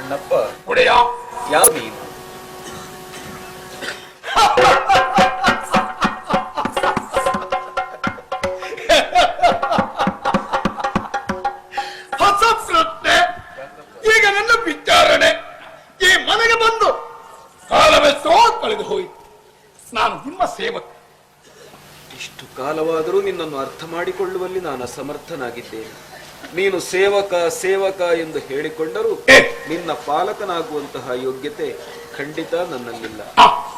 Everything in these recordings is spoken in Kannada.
ಅಣ್ಣಪ್ಪ ಒಡೆಯ ಯಾವ ಮೀನು? ಹೊಸ ಪ್ರಶ್ನೆ. ಈಗ ನನ್ನ ವಿಚಾರಣೆ. ಈ ಮನೆಗೆ ಬಂದು ಕಾಲವೆಷ್ಟೋ ಕಳೆದು ಹೋಯಿತು. ನಾನು ನಿಮ್ಮ ಸೇವಕ. ಇಷ್ಟು ಕಾಲವಾದರೂ ನಿನ್ನನ್ನು ಅರ್ಥ ಮಾಡಿಕೊಳ್ಳುವಲ್ಲಿ ನಾನು ಅಸಮರ್ಥನಾಗಿದ್ದೇನೆ. ನೀನು ಸೇವಕ ಸೇವಕ ಎಂದು ಹೇಳಿಕೊಂಡರೂ ನಿನ್ನ ಪಾಲಕನಾಗುವಂತಹ ಯೋಗ್ಯತೆ ಖಂಡಿತ ನನ್ನಲ್ಲಿಲ್ಲ.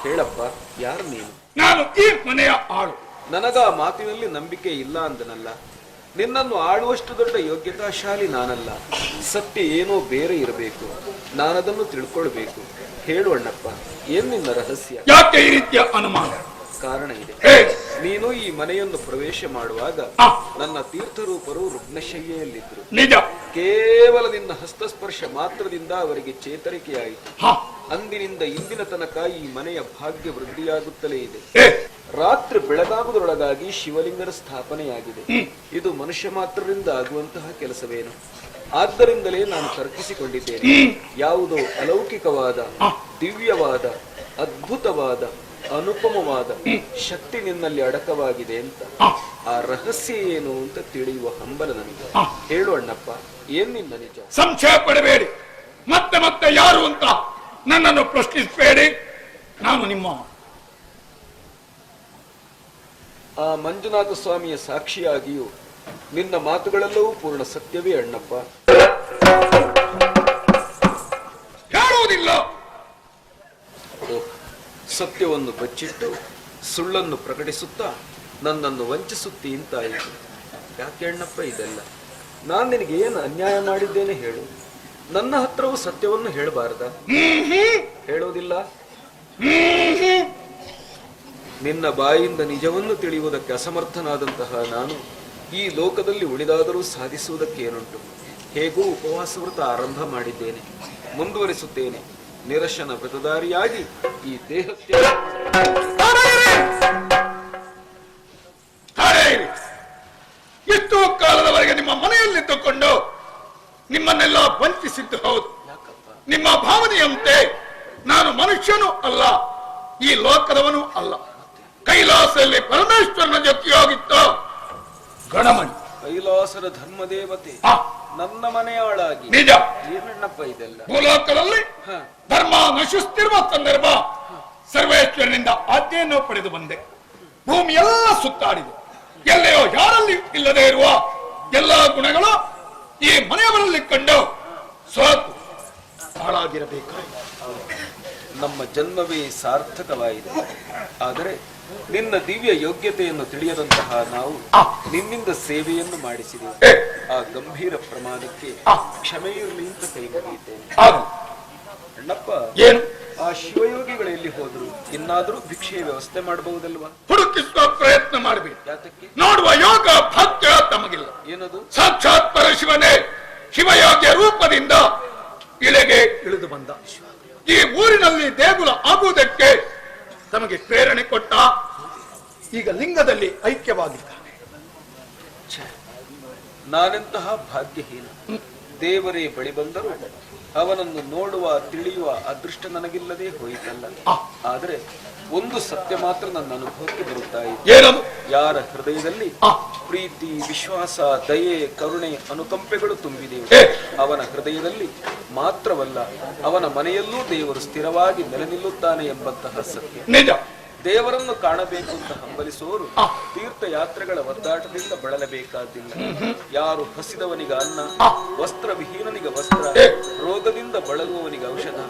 ಹೇಳಪ್ಪ ಯಾರು ನೀನು? ನಾನು ಈ ಮನೆಯ ಆಳು. ನನಗ ಆ ಮಾತಿನಲ್ಲಿ ನಂಬಿಕೆ ಇಲ್ಲ ಅಂದನಲ್ಲ. ನಿನ್ನನ್ನು ಆಳುವಷ್ಟು ದೊಡ್ಡ ಯೋಗ್ಯತಾಶಾಲಿ ನಾನಲ್ಲ. ಸತ್ಯ ಏನೋ ಬೇರೆ ಇರಬೇಕು. ನಾನದನ್ನು ತಿಳ್ಕೊಳ್ಬೇಕು. ಹೇಳು ಅಣ್ಣಪ್ಪ ಏನ್ ನಿನ್ನ ರಹಸ್ಯ? ಯಾಕೆ ಈ ರೀತಿಯ ಅನುಮಾನ? ಕಾರಣ ಇದೆ. ನೀನು ಈ ಮನೆಯನ್ನು ಪ್ರವೇಶ ಮಾಡುವಾಗ ನನ್ನ ತೀರ್ಥರೂಪರು ರುಗ್ನಶಯ್ಯೆಯಲ್ಲಿದ್ದರು ನಿಜ. ಕೇವಲ ನಿನ್ನ ಹಸ್ತಸ್ಪರ್ಶ ಮಾತ್ರದಿಂದ ಅವರಿಗೆ ಚೇತರಿಕೆಯಾಯಿತು. ಅಂದಿನಿಂದ ಇಂದಿನ ತನಕ ಈ ಮನೆಯ ಭಾಗ್ಯ ವೃದ್ಧಿಯಾಗುತ್ತಲೇ ಇದೆ. ರಾತ್ರಿ ಬೆಳಗಾಗುವುದರೊಳಗಾಗಿ ಶಿವಲಿಂಗನ ಸ್ಥಾಪನೆಯಾಗಿದೆ. ಇದು ಮನುಷ್ಯ ಮಾತ್ರರಿಂದ ಆಗುವಂತಹ ಕೆಲಸವೇನು? ಆದ್ದರಿಂದಲೇ ನಾನು ತರ್ಕಿಸಿಕೊಂಡಿದ್ದೇನೆ. ಯಾವುದೋ ಅಲೌಕಿಕವಾದ ದಿವ್ಯವಾದ ಅದ್ಭುತವಾದ ಅನುಪಮವಾದ ಶಕ್ತಿ ನಿನ್ನಲ್ಲಿ ಅಡಕವಾಗಿದೆ ಅಂತ. ಆ, ರಹಸ್ಯ ಏನು ಅಂತ ತಿಳಿಯುವ ಹಂಬಲ ನನಗೆ ಹೇಳು ಅಣ್ಣಪ್ಪ ಏನ್ ನಿನ್ನ ನಿಜ? ಸಂಶಯ ಪಡಬೇಡಿ. ಮತ್ತೆ ಮತ್ತೆ ಯಾರು ಅಂತ ನನ್ನನ್ನು ಪ್ರಶ್ನಿಸಬೇಡಿ. ನಾನು ನಿಮ್ಮ ಆ ಮಂಜುನಾಥ ಸ್ವಾಮಿಯ ಸಾಕ್ಷಿಯಾಗಿಯೂ ನಿನ್ನ ಮಾತುಗಳೆಲ್ಲವೂ ಪೂರ್ಣ ಸತ್ಯವೇ ಅಣ್ಣಪ್ಪ. ಹೇಳುವುದಿಲ್ಲ. ಸತ್ಯವನ್ನು ಬಚ್ಚಿಟ್ಟು ಸುಳ್ಳನ್ನು ಪ್ರಕಟಿಸುತ್ತಾ ನನ್ನನ್ನು ವಂಚಿಸುತ್ತಿ ಇಂತಾಯಿತು ಯಾಕೆ ಅಣ್ಣಪ್ಪ ಇದೆಲ್ಲ? ನಾನು ನಿನಗೆ ಏನು ಅನ್ಯಾಯ ಮಾಡಿದ್ದೇನೆ ಹೇಳು. ನನ್ನ ಹತ್ರವೂ ಸತ್ಯವನ್ನು ಹೇಳಬಾರ್ದ? ಹೇಳೋದಿಲ್ಲ? ನಿನ್ನ ಬಾಯಿಂದ ನಿಜವನ್ನು ತಿಳಿಯುವುದಕ್ಕೆ ಅಸಮರ್ಥನಾದಂತಹ ನಾನು ಈ ಲೋಕದಲ್ಲಿ ಉಳಿದಾದರೂ ಸಾಧಿಸುವುದಕ್ಕೇನುಂಟು ಹೇಗೂ ಉಪವಾಸ ವ್ರತ ಆರಂಭ ಮಾಡಿದ್ದೇನೆ, ಮುಂದುವರಿಸುತ್ತೇನೆ. ನಿರಶನ ವ್ರತಧಾರಿಯಾಗಿ ಈ ದೇಹಕ್ಕೆ ಎಷ್ಟೋ! ಕಾಲದವರೆಗೆ ನಿಮ್ಮ ಮನೆಯಲ್ಲಿದ್ದುಕೊಂಡು ನಿಮ್ಮನ್ನೆಲ್ಲ ವಂಚಿಸಿದ್ದು ಹೌದು. ನಿಮ್ಮ ಭಾವನೆಯಂತೆ ನಾನು ಮನುಷ್ಯನೂ ಅಲ್ಲ ಈ ಲೋಕದವನು ಅಲ್ಲ. ಕೈಲಾಸದಲ್ಲಿ ಪರಮೇಶ್ವರನ ಜೊತೆಯಾಗಿತ್ತು ಗಣಮಣಿ. ಕೈಲಾಸದ ಧರ್ಮದೇವತೆ. ನನ್ನ ಮನೆಯವಳಾಗಿ. ನಿಜ. ಏನಣ್ಣಪ್ಪ ಇದೆಲ್ಲ. ಭೂಲೋಕದಲ್ಲಿ ಧರ್ಮ ನಶಿಸುತ್ತಿರುವ ಸಂದರ್ಭ ಸರ್ವೇಶ್ವರನಿಂದ ಆಜ್ಞೆಯನ್ನು ಪಡೆದು ಬಂದೆ. ಭೂಮಿ ಎಲ್ಲ ಸುತ್ತಾಡಿದೆ. ಎಲ್ಲೆಯೋ ಯಾರಲ್ಲಿ ಇಲ್ಲದೆ ಇರುವ ಎಲ್ಲಾ ಗುಣಗಳು ಈ ಮನೆಯವರಲ್ಲಿ ಕಂಡು ಸಾಕು ಹಾಳಾಗಿರಬೇಕು ನಮ್ಮ ಜನ್ಮವೇ ಸಾರ್ಥಕವಾಗಿದೆ ಆದರೆ ನಿನ್ನ ದಿವ್ಯ ಯೋಗ್ಯತೆಯನ್ನು ತಿಳಿಯದಂತಹ ನಾವು. ನಿನ್ನಿಂದ ಸೇವೆಯನ್ನು ಮಾಡಿಸಿದೆವು. ಆ ಗಂಭೀರ ಪ್ರಮಾಣಕ್ಕೆ ಕ್ಷಮೆಯಲ್ಲಿ ಕ್ಷಮೆ ಇರಲಿ ಅಂತ ಕೈ ಮುಗಿಯುತ್ತೇನೆ ಅಣ್ಣಪ್ಪ ಏನು? ಆ ಶಿವಯೋಗಿಗಳು ಎಲ್ಲಿ ಹೋದ್ರು? ಇನ್ನಾದ್ರೂ ಭಿಕ್ಷೆಯ ವ್ಯವಸ್ಥೆ ಮಾಡಬಹುದಲ್ವಾ? ಹುಡುಕಿಸುವ ಪ್ರಯತ್ನ ಮಾಡಬೇಕು ಯಾತಕ್ಕೆ? ನೋಡುವ ಯೋಗ ಭಕ್ತ ತಮಗಿಲ್ಲ. ಏನದು? ಸಾಕ್ಷಾತ್ ಪರಶಿವನೇ ಶಿವಯೋಗ್ಯ ರೂಪದಿಂದ ಇಳೆಗೆ ಇಳಿದು ಬಂದ. ಈ ಊರಿನಲ್ಲಿ ದೇಗುಲ ಆಗುವುದಕ್ಕೆ ತಮಗೆ ಪ್ರೇರಣೆ ಕೊಟ್ಟ ಈಗ ಲಿಂಗದಲ್ಲಿ ಐಕ್ಯವಾಗಿದ್ದಾನೆ ನಾನೆಂತಹ ಭಾಗ್ಯಹೀನ? ದೇವರೇ ಬಳಿ ಬಂದರು ಅವನನ್ನು ನೋಡುವ ತಿಳಿಯುವ ಅದೃಷ್ಟ ನನಗಿಲ್ಲದೆ ಹೋಯಿತಲ್ಲ. ಆದರೆ ಒಂದು ಸತ್ಯ ಮಾತ್ರ ನನ್ನ ಅನುಭವಕ್ಕೆ ಬರುತ್ತಾ ಇದೆ. ಯಾರ ಹೃದಯದಲ್ಲಿ ಪ್ರೀತಿ ವಿಶ್ವಾಸ ದಯೆ ಕರುಣೆ ಅನುಕಂಪೆಗಳು ತುಂಬಿದೆಯೋ ಅವನ ಹೃದಯದಲ್ಲಿ ಮಾತ್ರವಲ್ಲ ಅವನ ಮನೆಯಲ್ಲೂ ದೇವರು ಸ್ಥಿರವಾಗಿ ನೆಲೆ ನಿಲ್ಲುತ್ತಾನೆ ಎಂಬಂತಹ ಸತ್ಯ. ನಿಜ. ದೇವರನ್ನು ಕಾಣಬೇಕು ಅಂತ ಹಂಬಲಿಸುವವರು. ತೀರ್ಥಯಾತ್ರೆಗಳ ಒದ್ದಾಟದಿಂದ ಬಳಲಬೇಕಾದಿಲ್ಲ ಯಾರು ಹಸಿದವನಿಗೆ ಅನ್ನ ವಸ್ತ್ರ ವಸ್ತ್ರವಿಹೀನನಿಗೆ ವಸ್ತ್ರ ರೋಗದಿಂದ ಬಳಲುವವನಿಗೆ ಔಷಧ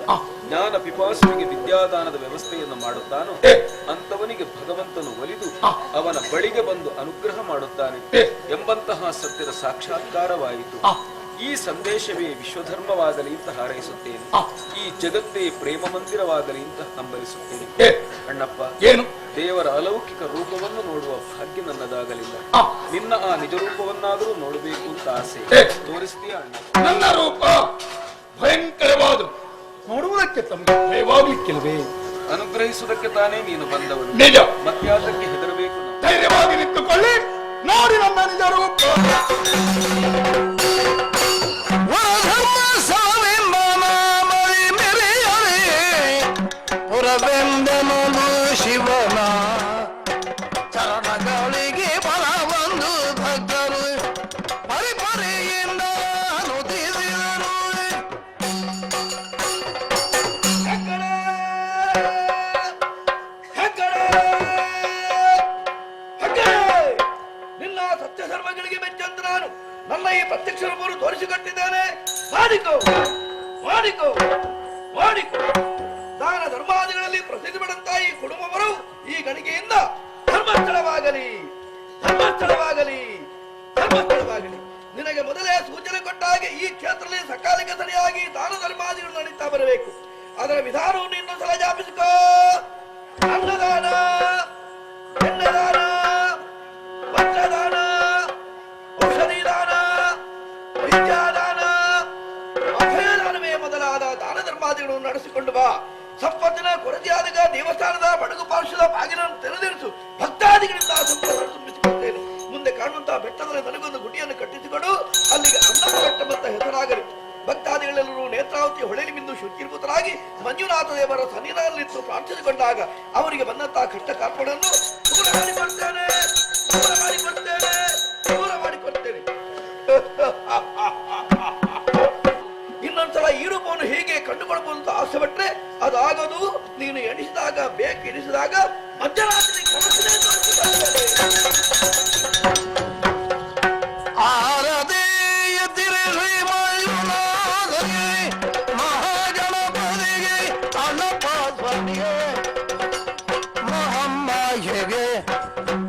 ಜ್ಞಾನ ಪಿಪಾಸುವಿಗೆ ವಿದ್ಯಾದಾನದ ವ್ಯವಸ್ಥೆಯನ್ನು ಮಾಡುತ್ತಾನೋ. ಅಂತವನಿಗೆ ಭಗವಂತನು ಒಲಿದು ಅವನ ಬಳಿಗೆ ಬಂದು ಅನುಗ್ರಹ ಮಾಡುತ್ತಾನೆ. ಎಂಬಂತಹ ಸತ್ಯದ ಸಾಕ್ಷಾತ್ಕಾರವಾಯಿತು. ಈ ಸಂದೇಶವೇ ವಿಶ್ವಧರ್ಮವಾಗಲಿ ಅಂತ ಹಾರೈಸುತ್ತೇನೆ. ಈ ಜಗತ್ತೇ ಪ್ರೇಮ ಮಂದಿರವಾಗಲಿ ಅಂತ ಹಂಬಲಿಸುತ್ತೇನೆ. ಅಣ್ಣಪ್ಪ ಏನು? ದೇವರ ಅಲೌಕಿಕ ರೂಪವನ್ನು ನೋಡುವ ಭಾಗ್ಯ ನನ್ನದಾಗಲಿಲ್ಲ. ನಿನ್ನ ಆ ನಿಜ ರೂಪವನ್ನಾದರೂ ನೋಡಬೇಕು ಅಂತ ಆಸೆ. ತೋರಿಸ್ತೀಯ ಅಣ್ಣ? ನನ್ನ ರೂಪ ಭಯಂಕರವಾದ ನೋಡುವುದಕ್ಕೆ ತಮಗೆ ಭಯವಾಗಲಿಕ್ಕಿಲ್ವೇ ಅನುಗ್ರಹಿಸುವುದಕ್ಕೆ ತಾನೇ ನೀನು ಬಂದವನು. ನಿಜ. ಮತ್ಯಾತಕ್ಕೆ ಹೆದರಬೇಕು ಧೈರ್ಯವಾಗಿ ನಿಂತುಕೊಳ್ಳಿ. ನೋಡಿ ನಮ್ಮ ನಿಜ ರೂಪ. ಶಿವ ಪ್ರಸಿದ್ಧಿ ಈ ಕುಟುಂಬವರು ಈ ಗಣಿಗೆಯಿಂದ ಧರ್ಮಸ್ಥಳವಾಗಲಿ ಧರ್ಮಸ್ಥಳವಾಗಲಿ ಧರ್ಮಸ್ಥಳವಾಗಲಿ. ನಿನಗೆ ಮೊದಲೇ ಸೂಚನೆ ಕೊಟ್ಟ ಹಾಗೆ ಈ ಕ್ಷೇತ್ರದಲ್ಲಿ ಸಕಾಲಿಕ ಸರಿಯಾಗಿ ದಾನ ಧರ್ಮಾದಿಗಳು ನಡೀತಾ ಬರಬೇಕು. ಅದರ ವಿಧಾನವನ್ನು ಇನ್ನೊಂದು ಸಲ ಜಾಪಿಸಿಕೋ. ಅವರಿಗೆ ಬಂದಂತಹ ಕಷ್ಟ ಕಾಪಾಡನ್ನು ದೂರ ಮಾಡಿ ಕೊಡ್ತೇನೆ ದೂರ ಮಾಡಿ ಕೊಡ್ತೇನೆ ದೂರ ಮಾಡಿ ಕೊಡ್ತೇನೆ ಇನ್ನೊಂದ್ಸಲ ಈ ರೂಪವನ್ನು ಹೇಗೆ ಕಂಡುಕೊಳ್ಬೋದು ಅಂತ ಆಸೆ ಪಟ್ರೆ ಅದಾಗದು ನೀನು ಎಣಿಸಿದಾಗ, ಬೇಕು ಎಣಿಸಿದಾಗ ಮಧ್ಯರಾತ್ರಿ ಕನಸಿನೇ. ಮಹಮ್ಮಾಯಿಗೆ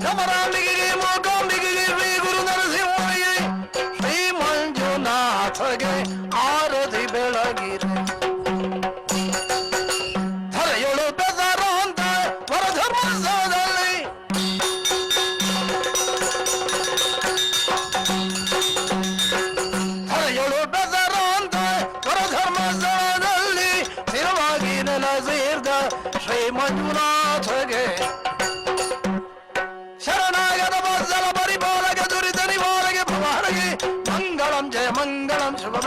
ಕಮರಾಂಬಿಗೆ ಮೂಕಾಂಬಿಗೆ ಶ್ರೀ ಗುರು ನರಸಿಂಹನಿಗೆ ಶ್ರೀ ಮಂಜುನಾಥಗೆ ಆರತಿ ಬೆಳಗಿರೆ. ಧರೆಯೊಳು ಬೆಸರು ಅಂತ ಪರಧರ್ಮದಲ್ಲಿ ಹರೆಯಳು ಪರಧರ್ಮಸ್ಥಳದಲ್ಲಿ ಸ್ಥಿರವಾಗಿ ನೆಲೆಸಿರ್ದ ಶ್ರೀ ಮಂಜುನಾಥಗೆ.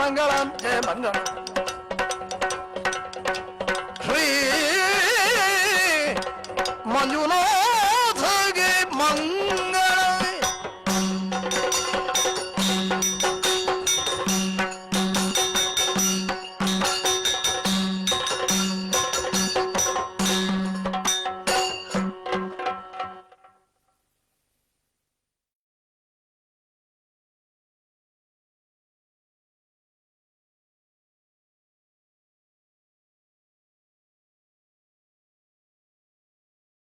மங்களம் ஜெய மங்களம் ஸ்ரீ மஞ்சுனா